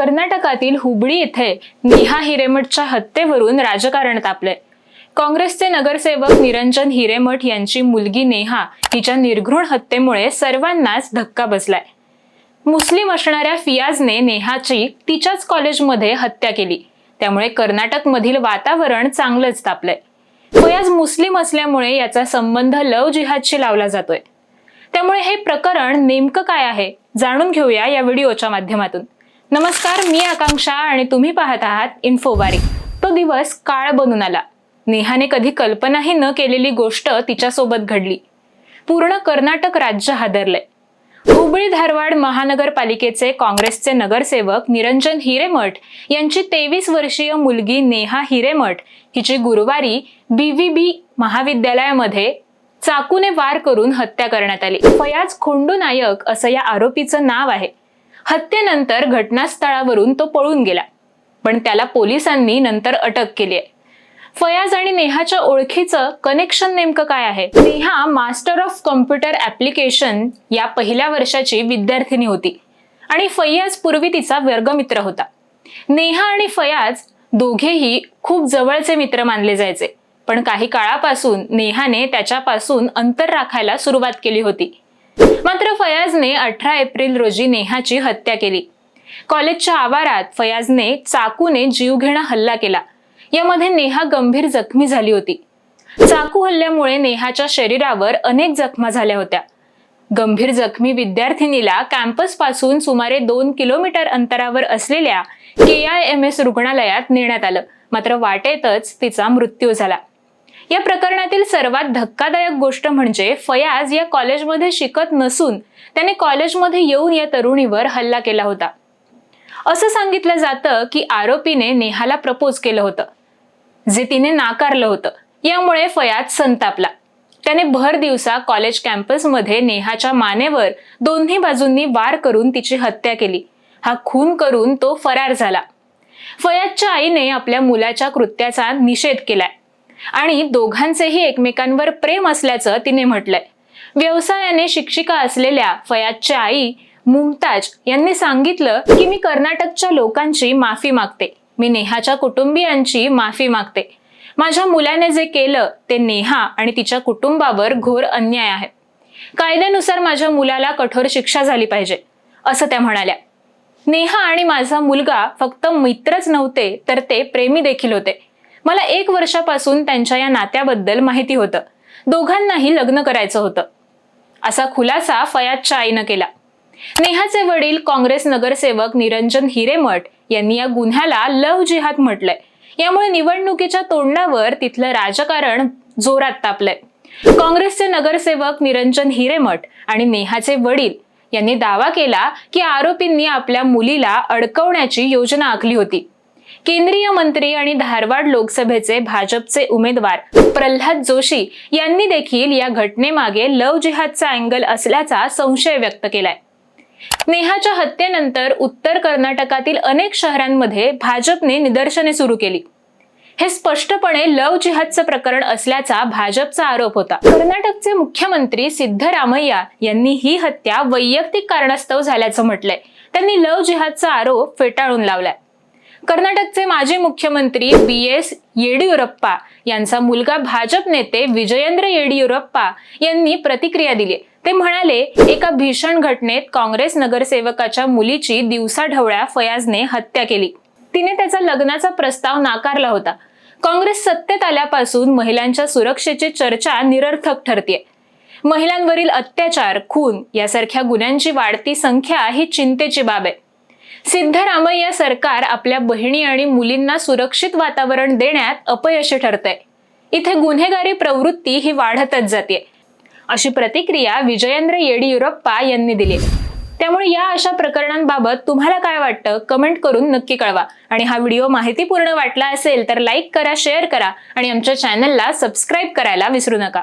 कर्नाटकातील हुबळी येथे नेहा हिरेमठच्या हत्येवरून राजकारण तापलंय. काँग्रेसचे नगरसेवक निरंजन हिरेमठ यांची मुलगी नेहा हिच्या निर्घृण हत्येमुळे सर्वांनाच धक्का बसलाय. मुस्लिम असणाऱ्या फियाजने नेहाची तिच्याच कॉलेजमध्ये हत्या केली. त्यामुळे कर्नाटकमधील वातावरण चांगलंच तापलंय. फयाज मुस्लिम असल्यामुळे याचा संबंध लव जिहादशी लावला जातोय. त्यामुळे हे प्रकरण नेमकं काय आहे? जाणून घेऊया या व्हिडिओच्या माध्यमातून. नमस्कार मी आकांक्षा आणि तुम्ही पाहत आहात इन्फोबारी तो दिवस काळ बनून आला. नेहाने कधी कल्पनाही न केलेली गोष्ट तिच्यासोबत घडली. पूर्ण कर्नाटक राज्य हादरलंय. हुबळी धारवाड महानगरपालिकेचे काँग्रेसचे नगरसेवक निरंजन हिरेमठ यांची तेवीस वर्षीय मुलगी नेहा हिरेमठ हिची गुरुवारी बीव्हीबी महाविद्यालयामध्ये चाकूने वार करून हत्या करण्यात आली. फयाज खोंडू नायक असं या आरोपीचं नाव आहे. हत्येनंतर घटनास्थळावरून तो पळून गेला. पण त्याला पोलिसांनी नंतर अटक केली आहे. फयाज आणि नेहाच्या ओळखीचं कनेक्शन नेमकं काय आहे? Neha master of computer application या पहिल्या वर्षाची विद्यार्थिनी होती आणि फयाज पूर्वी तिचा वर्गमित्र होता. नेहा आणि फयाज दोघेही खूप जवळचे मित्र मानले जायचे. पण काही काळापासून नेहाने त्याच्यापासून अंतर राखायला सुरुवात केली होती. मात्र फयाजने अठरा एप्रिल रोजी नेहाची हत्या केली. कॉलेजच्या आवारात फयाजने चाकूने जीवघेणा हल्ला केला. यामध्ये नेहा गंभीर जखमी झाली होती. चाकू हल्ल्यामुळे नेहाच्या शरीरावर अनेक जखमा झाल्या होत्या. गंभीर जखमी विद्यार्थिनीला कॅम्पसपासून सुमारे दोन किलोमीटर अंतरावर असलेल्या के आय एम एस रुग्णालयात नेण्यात आलं. मात्र वाटेतच तिचा मृत्यू झाला. या प्रकरणातील सर्वात धक्कादायक गोष्ट म्हणजे फयाज या कॉलेजमध्ये शिकत नसून त्याने कॉलेजमध्ये येऊन या तरुणीवर हल्ला केला होता. असं सांगितलं जातं की आरोपीने नेहाला प्रपोज केलं होतं. जे तिने नाकारलं होतं. यामुळे फयाज संतापला. त्याने भर दिवसा कॉलेज कॅम्पसमध्ये नेहाच्या मानेवर दोन्ही बाजूंनी वार करून तिची हत्या केली. हा खून करून तो फरार झाला. फयाजच्या आईने आपल्या मुलाच्या कृत्याचा निषेध केलाय. आणि दोघांचेही एकमेकांवर प्रेम असल्याचं तिने म्हटलंय. व्यवसायाने शिक्षिका असलेल्या फयाजच्या आई मुमताज यांनी सांगितलं की मी कर्नाटकच्या लोकांची माफी मागते. मी नेहाच्या कुटुंबियांची माफी मागते. माझ्या मुलाने जे केलं ते नेहा आणि तिच्या कुटुंबावर घोर अन्याय आहे. कायद्यानुसार माझ्या मुलाला कठोर शिक्षा झाली पाहिजे असं त्या म्हणाल्या. नेहा आणि माझा मुलगा फक्त मित्रच नव्हते तर ते प्रेमी देखील होते. मला एक वर्षापासून त्यांच्या या नात्याबद्दल माहिती होतं. दोघांनाही लग्न करायचं होतं. असा खुलासा फयाजच्या आईनं केला. नेहाचे वडील काँग्रेस नगरसेवक निरंजन हिरेमठ यांनी या गुन्ह्याला लव जिहाद म्हटलंय. यामुळे निवडणुकीच्या तोंडावर तिथलं राजकारण जोरात तापलंय. काँग्रेसचे नगरसेवक निरंजन हिरेमठ आणि नेहाचे वडील यांनी दावा केला की आरोपींनी आपल्या मुलीला अडकवण्याची योजना आखली होती. केंद्रीय मंत्री आणि धारवाड लोकसभेचे भाजपचे उमेदवार प्रल्हाद जोशी यांनी देखील या घटनेमागे लव जिहादचा अँगल असल्याचा संशय व्यक्त केलाय. नेहाच्या हत्येनंतर उत्तर कर्नाटकातील अनेक शहरांमध्ये भाजपने निदर्शने सुरू केली. हे स्पष्टपणे लव जिहादचं प्रकरण असल्याचा भाजपचा आरोप होता. कर्नाटकचे मुख्यमंत्री सिद्धरामय्या यांनी ही हत्या वैयक्तिक कारणास्तव झाल्याचं म्हटलंय. त्यांनी लव जिहादचा आरोप फेटाळून लावलाय. कर्नाटकचे माजी मुख्यमंत्री बी एस येडियुरप्पा यांचा मुलगा भाजप नेते विजयेंद्र येडियुरप्पा यांनी प्रतिक्रिया दिली. ते म्हणाले एका भीषण घटनेत काँग्रेस नगरसेवकाच्या मुलीची दिवसाढवळ्या फयाजने हत्या केली. तिने त्याचा लग्नाचा प्रस्ताव नाकारला होता. काँग्रेस सत्तेत आल्यापासून महिलांच्या सुरक्षेची चर्चा निरर्थक ठरते महिलांवरील अत्याचार खून यासारख्या गुन्ह्यांची वाढती संख्या ही चिंतेची बाब आहे. सिद्धरामय्या सरकार आपल्या बहिणी आणि मुलींना सुरक्षित वातावरण देण्यात अपयशी ठरतंय. इथे गुन्हेगारी प्रवृत्ती ही वाढतच जाते. अशी प्रतिक्रिया विजयेंद्र येडियुरप्पा यांनी दिली. त्यामुळे या अशा प्रकरणांबाबत तुम्हाला काय वाटतं? कमेंट करून नक्की कळवा. आणि हा व्हिडिओ माहितीपूर्ण वाटला असेल तर लाईक करा शेअर करा आणि आमच्या चॅनलला सबस्क्राईब करायला विसरू नका.